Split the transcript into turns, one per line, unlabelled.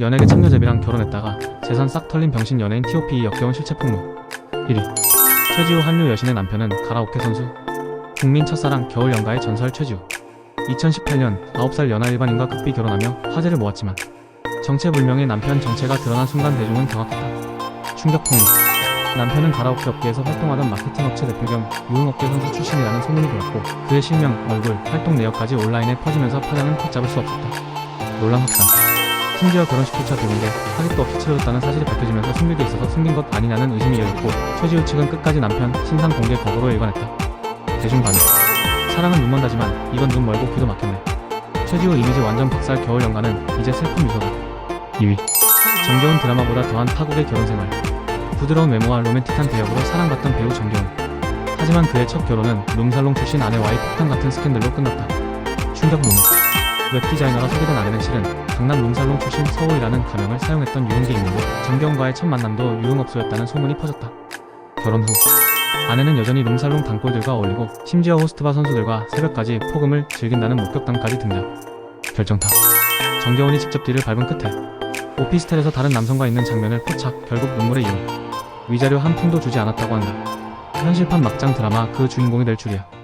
연예계 참여제비랑 결혼했다가 재산 싹 털린 병신 연예인 T.O.P 역겨운 실체 폭로 1위. 최지우 한류 여신의 남편은 가라오케 선수. 국민 첫사랑 겨울 연가의 전설 최지우. 2018년 9살 연하 일반인과 급비 결혼하며 화제를 모았지만 정체불명의 남편 정체가 드러난 순간 대중은 경악했다. 충격 폭로. 남편은 가라오케 업계에서 활동하던 마케팅 업체 대표 겸 유흥업계 선수 출신이라는 소문이 돌았고 그의 실명, 얼굴, 활동 내역까지 온라인에 퍼지면서 파장은 걷잡을 수 없었다. 논란 확산. 심지어 결혼식 조차 비공개, 하객도 없이 치러졌다는 사실이 밝혀지면서 승객에 있어서 숨긴 것 아니냐는 의심이 이어졌고 최지우 측은 끝까지 남편 신상 공개 거부로 일관했다. 대중 반응. 사랑은 눈먼 다지만 이건 눈 멀고 귀도 막혔네. 최지우 이미지 완전 박살 겨울 연가는 이제 슬픈 미소다. 2위. 정겨운 드라마보다 더한 타국의 결혼 생활. 부드러운 외모와 로맨틱한 대역으로 사랑받던 배우 정겨운. 하지만 그의 첫 결혼은 룸살롱 출신 아내와의 폭탄 같은 스캔들로 끝났다. 충격 루머. 웹 디자이너라 소개된 아내는 실은 강남 룸살롱 출신 서울이라는 가명을 사용했던 유흥계 인물로 정겨운과의 첫 만남도 유흥업소였다는 소문이 퍼졌다. 결혼 후 아내는 여전히 룸살롱 단골들과 어울리고 심지어 호스트바 선수들과 새벽까지 폭음을 즐긴다는 목격담까지 등장. 결정타. 정겨운이 직접 뒤를 밟은 끝에 오피스텔에서 다른 남성과 있는 장면을 포착 결국 눈물의 이유. 위자료 한 푼도 주지 않았다고 한다. 현실판 막장 드라마 그 주인공이 될 줄이야.